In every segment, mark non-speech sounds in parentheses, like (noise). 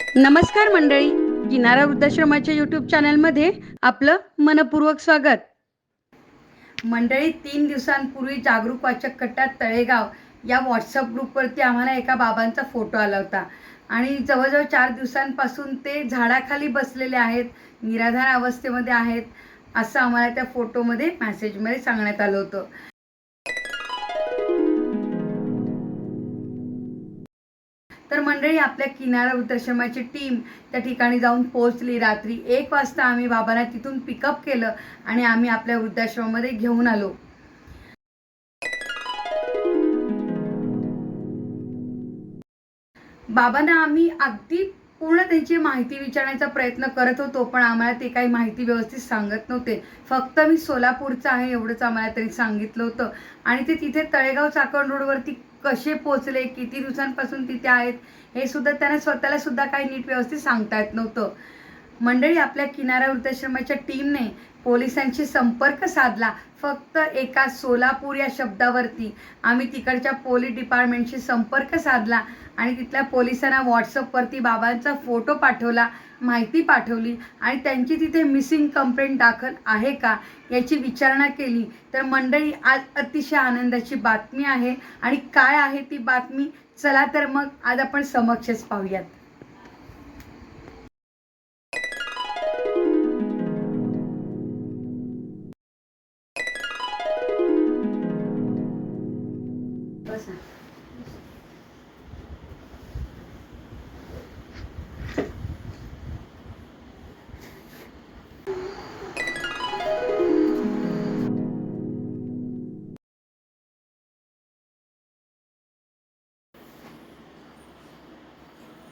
नमस्कार मंडळी. किनारा वृद्धाश्रमाच्या युट्यूब चॅनलमध्ये आपलं मनपूर्वक स्वागत. मंडळी तीन दिवसांपूर्वी जागरूक वाचक कट्टा तळेगाव या व्हॉट्सअप ग्रुपवरती आम्हाला एका बाबांचा फोटो आला होता. आणि जवळजवळ चार दिवसांपासून ते झाडाखाली बसलेले आहेत निराधार अवस्थेमध्ये आहेत असं आम्हाला त्या फोटोमध्ये मॅसेजमध्ये सांगण्यात आलं होतं. तर मंडळी आपल्या किनारा वृद्धाश्रमाची टीम त्या ठिकाणी जाऊन पोहोचली. रात्री एक वाजता आम्ही बाबांना तिथून पिकअप केलं आणि आम्ही आपल्या वृद्धाश्रमामध्ये घेऊन आलो. बाबांना आम्ही अगदी पूर्ण त्यांची माहिती विचारण्याचा प्रयत्न करत होतो पण आम्हाला ते काही माहिती व्यवस्थित सांगत नव्हते. फक्त मी सोलापूरचं आहे एवढंच आम्हाला तरी सांगितलं होतं. आणि ते तिथे तळेगाव चाकण रोडवरती कसे पोचले किती दिवसांपासून तिथे आहेत हे सुद्धा त्यांना स्वतःला सुद्धा काही नीट व्यवस्थित सांगता येत नव्हतं. मंडळी आपल्या किनारा वृद्धाश्रमाच्या टीमने पोलिसांशी संपर्क साधला. फक्त एका सोलापूर या शब्दावरती. आम्ही तिकडच्या पोलीस डिपार्टमेंटशी संपर्क साधला आणि तिथल्या पोलिसांना व्हॉट्सअपवरती बाबांचा फोटो पाठवला माहिती पाठवली आणि त्यांची तिथे मिसिंग कंप्लेंट दाखल आहे का याची विचारणा केली. तर मंडळी आज अतिशय आनंदाची बातमी आहे आणि काय आहे ती बातमी चला तर मग आज आपण समक्षच पाहूयात.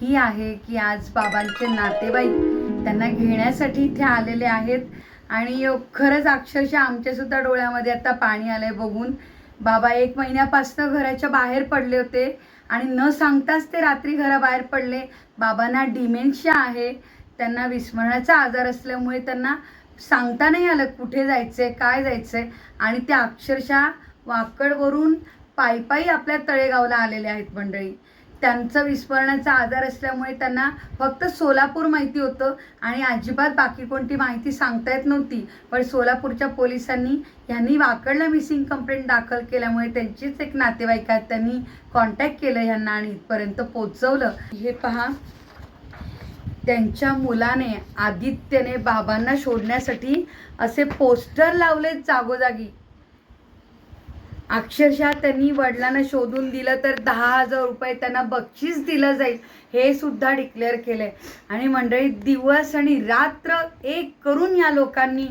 ही आहे की आज बाबांचे नातेवाईक त्यांना घेण्यासाठी इथे आलेले आहेत. आणि खरंच अक्षरशः आमच्या सुद्धा डोळ्यामध्ये आता पाणी आलंय बघून. बाबा एक महिन्यापासून घराच्या बाहेर पडले होते आणि न सांगताच ते रात्री घराबाहेर पडले. बाबांना डिमेन्शिया आहे. त्यांना विस्मरणाचा आजार असल्यामुळे त्यांना सांगता नाही आलं कुठे जायचंय काय जायचंय. आणि ते अक्षरशः वाकडवरून पायी पायी आपल्या तळेगावला आलेले आहेत मंडळी. त्यांचं विस्मरणाचा आजार असल्यामुळे त्यांना फक्त सोलापूर माहिती होतं आणि अजिबात बाकी कोणती माहिती सांगता येत नव्हती. पण सोलापूरच्या पोलिसांनी ह्यांनी वाकडला मिसिंग कंप्लेंट दाखल केल्यामुळे त्यांचीच एक नातेवाईक आहेत त्यांनी कॉन्टॅक्ट केलं ह्यांना आणि इथपर्यंत पोचवलं हे पहा. त्यांच्या मुलाने आदित्यने बाबांना शोधण्यासाठी असे पोस्टर लावले जागोजागी. अक्षरशः त्यांनी वडिलांना शोधून दिलं तर दहा हजार रुपये त्यांना बक्षीस दिलं जाईल हे सुद्धा डिक्लेअर केलंय. आणि मंडळी दिवस आणि रात्र एक करून या लोकांनी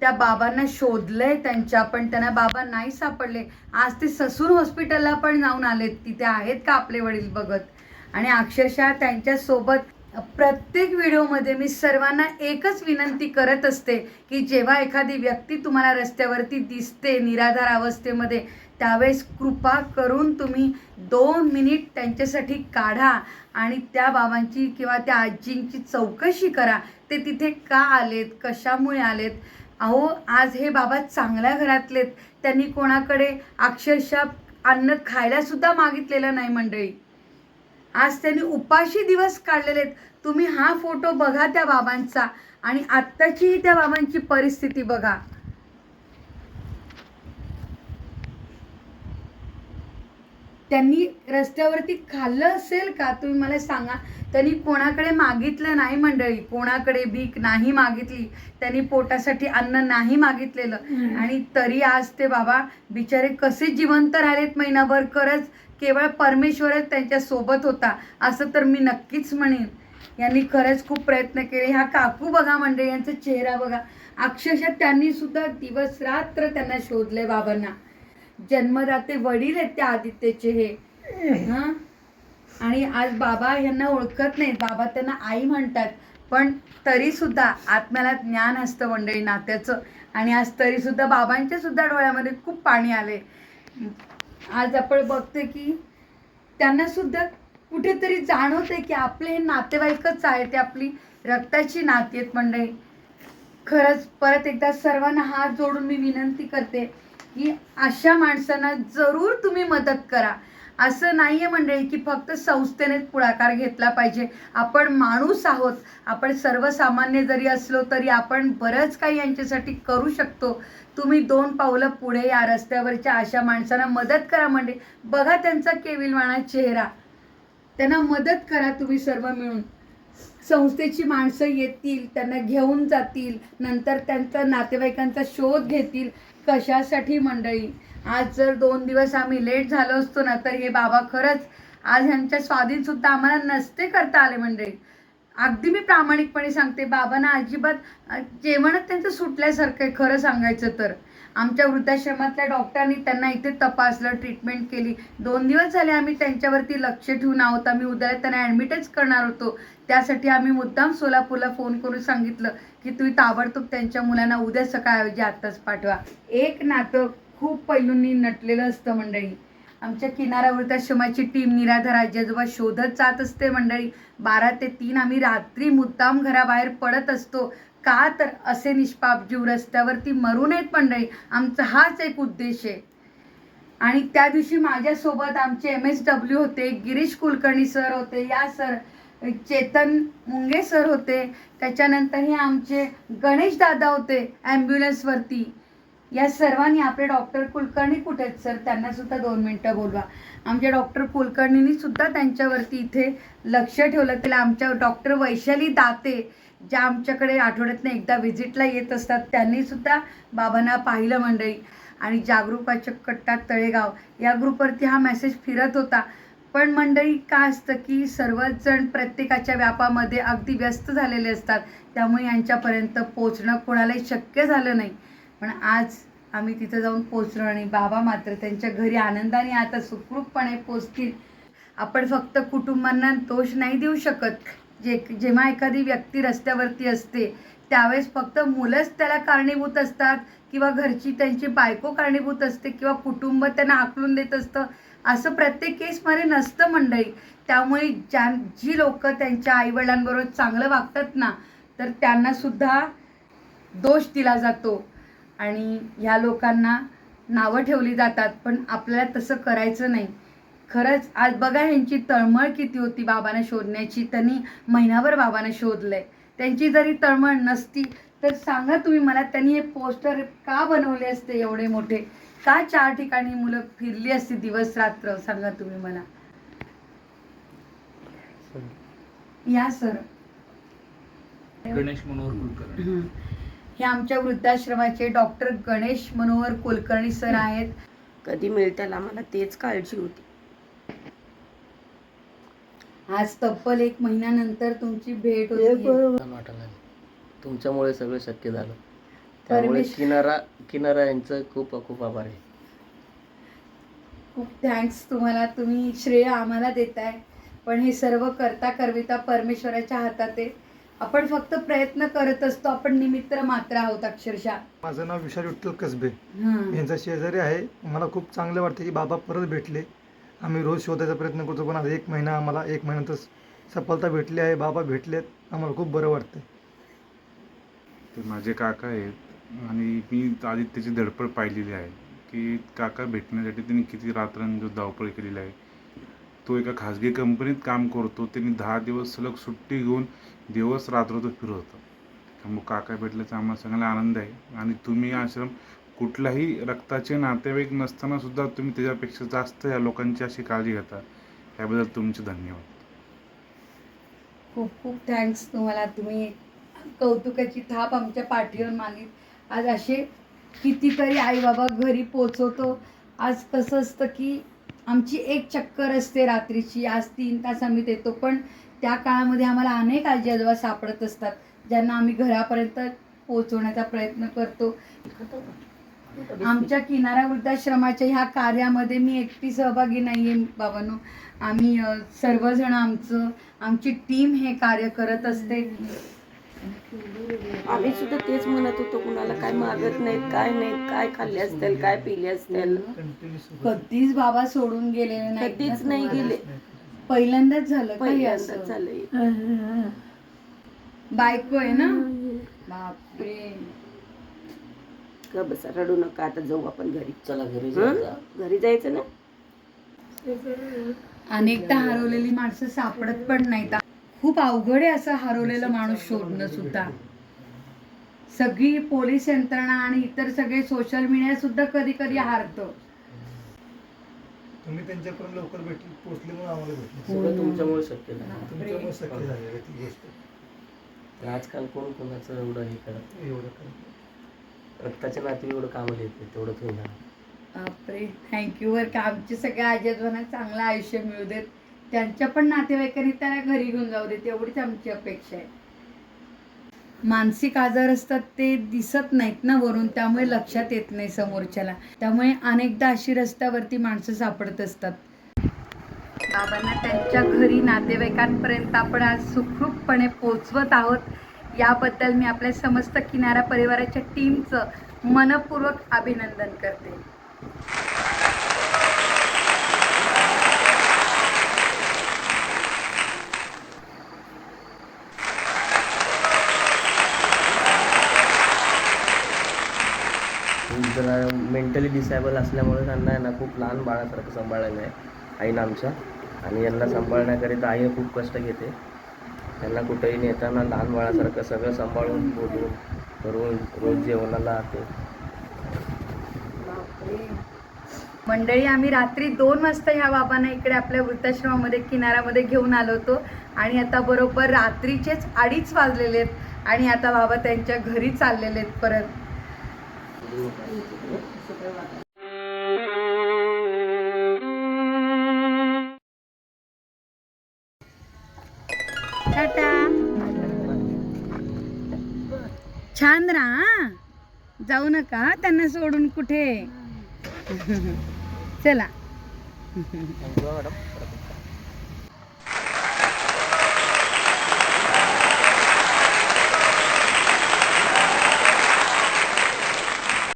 त्या बाबांना शोधलंय त्यांच्या पण त्यांना बाबा नाही सापडले. आज ते ससून हॉस्पिटलला पण जाऊन आलेत. तिथे आहेत का आपले वडील बघत? आणि अक्षरशः त्यांच्यासोबत प्रत्येक व्हिडिओमध्ये मी सर्वांना एकच विनंती करत असते की जेव्हा एखादी व्यक्ती तुम्हाला रस्त्यावरती दिसते निराधार अवस्थेमध्ये त्यावेळेस कृपा करून तुम्ही दोन मिनिट त्यांच्यासाठी काढा आणि त्या बाबांची किंवा त्या आजींची चौकशी करा. ते तिथे का आलेत? कशामुळे आलेत? अहो आज हे बाबा चांगल्या घरातलेत. त्यांनी कोणाकडे अक्षरशः अन्न खायलासुद्धा मागितलेलं नाही मंडळी. आज त्यांनी उपाशी दिवस काढलेले आहेत तुम्ही हा फोटो बघा त्या बाबांचा आणि आत्ताचीही त्या बाबांची परिस्थिती बघा. त्यांनी रस्त्यावरती खाल्लं असेल का? तुम्ही मला सांगा. त्यांनी कोणाकडे मागितलं नाही मंडळी? कोणाकडे भीक नाही मागितली? त्यांनी पोटासाठी अन्न नाही मागितलेलं. आणि तरी आज ते बाबा बिचारे कसे जिवंत राहिलेत महिनाभर. खरंच केवळ परमेश्वरच त्यांच्यासोबत होता. असं तर मी नक्कीच म्हणेन. यांनी खरंच खूप प्रयत्न केले. ह्या काकू बघा मंडळी यांचा चेहरा बघा. अक्षरशः त्यांनी सुद्धा दिवस रात्र त्यांना शोधले बाबांना. जन्मदाते वडील आहेत त्या आदित्यचे हे. हा? आणि आज बाबा यांना ओळखत नाहीत. बाबा त्यांना आई म्हणतात. पण तरीसुद्धा आत्म्याला ज्ञान असतं मंडळी नात्याचं. आणि आज तरीसुद्धा बाबांच्या सुद्धा डोळ्यामध्ये खूप पाणी आले आज आपण बघतोय की त्यांना सुद्धा कुठेतरी जाणवते की आपले हे नातेवाईकच आहे ते आपली रक्ताची नाती आहेत मंडळी. खरंच परत एकदा सर्वांना हात जोडून मी विनंती करते. की अशा माणसांना जरूर तुम्ही मदत करा. असं नाही आहे मंडळी की फक्त संस्थेनेच पुढाकार घेतला पाहिजे. आपण माणूस आहोत. आपण सर्वसामान्य जरी असलो तरी आपण बरंच काही यांच्यासाठी करू शकतो. तुम्ही दोन पावलं पुढे या रस्त्यावरच्या अशा माणसांना मदत करा म्हणजे बघा त्यांचा केविलवाणा चेहरा. त्यांना मदत करा तुम्ही सर्व मिळून. संस्थेची माणसं येतील त्यांना घेऊन जातील नंतर त्यांचा नातेवाईकांचा शोध घेतील. कशासाठी मंडळी? आज जर दोन दिवस आम्ही लेट झालो असतो ना तर हे बाबा खरंच आज ह्यांच्या स्वाधीन सुद्धा आम्हाला नसते करता आले मंडळी. अगदी मी प्रामाणिकपणे सांगते बाबांना अजिबात जेवणच त्यांचं सुटल्यासारखं आहे खरं सांगायचं तर. आमच्या वृद्धाश्रमातल्या डॉक्टरांनी त्यांना इथे तपासलं ट्रीटमेंट केली. दोन दिवस झाले आम्ही त्यांच्यावरती लक्ष ठेवून आहोत. आम्ही उद्याला त्यांना ॲडमिटच करणार होतो. त्यासाठी आम्ही मुद्दाम सोलापूरला फोन करून सांगितलं की तुम्ही ताबडतोब त्यांच्या मुलांना उद्या सकाळऐवजी आत्ताच पाठवा. एक नातं खूप पैलूंनी नटलेलं असतं मंडळी. आमच्या किनारा वृद्धाश्रमाची टीम निराधार आजीआजोबा शोधत जात असते मंडळी. बारा ते तीन आम्ही रात्री मुद्दाम घराबाहेर पडत असतो. का तर असे निष्पाप जीव रस्त्यावरती मरू नयेत मंडळी? आमचा हाच एक उद्देश आहे. आणि त्या दिवशी माझ्यासोबत आमचे एम एस डब्ल्यू होते गिरीश कुलकर्णी सर होते या सर चेतन मुंगे सर होते. त्याच्यानंतर हे आमचे गणेश दादा होते ॲम्ब्युलन्सवरती. या सर्वांनी आपले डॉक्टर कुलकर्णी कुठे आहेत सर? त्यांनासुद्धा दोन मिनटं बोलवा. आमच्या डॉक्टर कुलकर्णींनी सुद्धा त्यांच्यावरती इथे लक्ष ठेवलं. तिला आमच्या डॉक्टर वैशाली दाते ज्या आमच्याकडे आठवड्यातनं एकदा व्हिजिटला येत असतात त्यांनी सुद्धा बाबांना पाहिलं मंडळी. आणि जागरूकाच्या कट्टा तळेगाव या ग्रुपवरती हा मेसेज फिरत होता. पण मंडळी काय असतं की सर्वच जण प्रत्येकाच्या व्यापामध्ये अगदी व्यस्त झालेले असतात. त्यामुळे यांच्यापर्यंत पोचणं कोणालाही शक्य झालं नाही. पण आज आम्ही तिथं जाऊन पोचलो आणि बाबा मात्र त्यांच्या घरी आनंदाने आता सुखरूपपणे पोचतील आपण फक्त कुटुंबांना दोष नाही देऊ शकत. जे जेव्हा एखादी व्यक्ती रस्त्यावरती असते त्यावेळेस फक्त मुलंच त्याला कारणीभूत असतात किंवा घरची त्यांची बायको कारणीभूत असते किंवा कुटुंब त्यांना आकलून देत असतं असं प्रत्येक केसमध्ये नसतं मंडळी. त्यामुळे ज्या जी लोकं त्यांच्या आईवडिलांबरोबर चांगलं वागतात ना तर त्यांनासुद्धा दोष दिला जातो. आणि ह्या लोकांना नावं ठेवली जातात पण आपल्याला तसं करायचं नाही. खरंच आज बघा ह्यांची तळमळ किती होती बाबांना शोधण्याची. त्यांनी महिनाभर बाबांना शोधलंय. त्यांची जरी तळमळ नसती तर सांगा तुम्ही मला त्यांनी हे पोस्टर का बनवले असते एवढे मोठे? का चार ठिकाणी मुलं फिरली असती दिवस रात्र? सांगा तुम्ही मला. या सर. गणेश मनोहर कुलकर्णी. हे आमच्या वृद्धाश्रमाचे डॉक्टर गणेश मनोहर कुलकर्णी सर आहेत. कधी मिळतील आम्हाला तेच काळजी होती. आज तब्बल एक महिन्यानंतर तुमची भेट होती. छान वाटायला लागलं. तुमच्यामुळे सगळं शक्य झालं. त्यामुळे परमेश्वर- किनारा किनारा यांचं खूप खूप आभार आहे. खूप थँक्स तुम्हाला. तुम्ही श्रेय आम्हाला देताय. पण हे सर्व करता करविता परमेश्वराच्या हातात आहे. आपण फक्त प्रयत्न करत असतो. आपण निमित्त मात्र आहोत अक्षरशः. माझं नाव विशाल विठ्ठल कसबे. हं. यांचा शेजारी आहे. मला खूप चांगलं वाटतं की बाबा परत भेटले. आम्ही रोज शोधायचा प्रयत्न करतो पण आज एक महिना आम्हाला एक महिन्यातच सफलता भेटली आहे बाबा भेटलेत आम्हाला खूप बरं वाटतं ते माझे काका आहेत आणि मी आधी त्याची धडपड पाहिलेली आहे की काका भेटण्यासाठी त्यांनी किती रात्रंदिवस धावपळ केलेली आहे तो एका खाजगी कंपनीत काम करतो त्यांनी दहा दिवस सलग सुट्टी घेऊन दिवस रात्र तो फिरत होता त्यामुळे काका भेटल्याचा आम्हाला सगळ्यांना आनंद आहे आणि तुम्ही आश्रम कुठलाही रक्ताचे नातेवाईक नसताना सुद्धा तुम्ही त्याच्यापेक्षा जास्त या लोकांची अशी काळजी घेता. याबद्दल तुमचे धन्यवाद. खूप खूप थँक्स तुम्हाला. तुम्ही कौतुकाची थाप आमच्या पाठीवर मागित आज असे कितीतरी आई बाबा घरी पोचवतो आज कसं असतं की आमची एक चक्कर असते रात्रीची. आज तीन तास आम्ही देतो. पण त्या काळामध्ये आम्हाला अनेक आजी आजोबा सापडत असतात. ज्यांना आम्ही घरापर्यंत पोचवण्याचा प्रयत्न करतो. आमच्या किनारा वृद्धाश्रमाच्या ह्या कार्यामध्ये मी एकटी सहभागी नाहीये बाबांनो. आम्ही सर्वजण आमचं आमची टीम हे कार्य करत असते. आम्ही सुद्धा तेच म्हणत होतो कुणाला काय मागत नाहीत काय नाहीत काय खाल्ले असतील काय पिले असतील. कधीच बाबा सोडून गेलेले नाहीत. कधीच नाही. गेले. पहिल्यांदाच झालं का पहिल्यांदा असं? झालंय. बायको आहे ना? बापरे. का बसा रडू नका आता जाऊ आपण घरी. चला घरी हं? जा घरी जायचं ना? अनेकदा हरवलेली माणसं सापडत पण नाहीत. खूप अवघड आहे असं हरवलेलं माणूस शोधणं सुद्धा. सगळी पोलीस यंत्रणा आणि इतर सगळे सोशल मीडिया सुद्धा कधी कधी हारतं. तुम्ही त्यांच्यापर्यंत लवकर भेटले पोहोचले म्हणून आम्हाला भेटले. सगळं तुमच्यामुळे शक्य झालं. तुमच्यामुळे शक्य झालेलं आहे ती गोष्ट. तर आजकाल कोण कोणाचं एवढं हे करत एवढं काय रक्ताच्या नाते एवढं कामाला येते तेवढं तुम्ही बापरे. थँक्यू वर का आमचे सगळ्या आजीआजोबांना चांगलं आयुष्य मिळू देत. त्यांच्या पण नातेवाईकांनी त्याला घरी घेऊन जाऊ देत एवढीच आमची अपेक्षा आहे. मानसिक आजार असतात ते दिसत नाहीत ना वरून त्यामुळे लक्षात येत नाही समोरच्याला. त्यामुळे अनेकदा अशी रस्त्यावरती माणसं सापडत असतात. बाबांना त्यांच्या घरी नातेवाईकांपर्यंत आपण आज सुखरूपपणे पोचवत आहोत. याबद्दल मी आपल्या समस्त किनारा परिवाराच्या टीमचं मनपूर्वक अभिनंदन करते. जरा मेंटली डिसेबल असल्यामुळे त्यांना यांना खूप लहान बाळासारखं सांभाळलेलं आहे. आईनं आमच्या आणि यांना सांभाळण्याकरिता आई खूप कष्ट घेते. त्यांना कुठेही नेताना लहान बाळासारखं सगळं सांभाळून बोलून करून रोज जेवणाला ते मंडळी आम्ही रात्री दोन वाजता ह्या बाबांना इकडे आपल्या वृद्धाश्रमामध्ये किनाऱ्यामध्ये घेऊन आलो होतो. आणि आता बरोबर रात्रीचेच अडीच वाजलेले आहेत. आणि आता बाबा त्यांच्या घरी चाललेले आहेत परत. टाटा. छान राहा. जाऊ नका त्यांना सोडून कुठे? (laughs) चला. (laughs) मॅडम.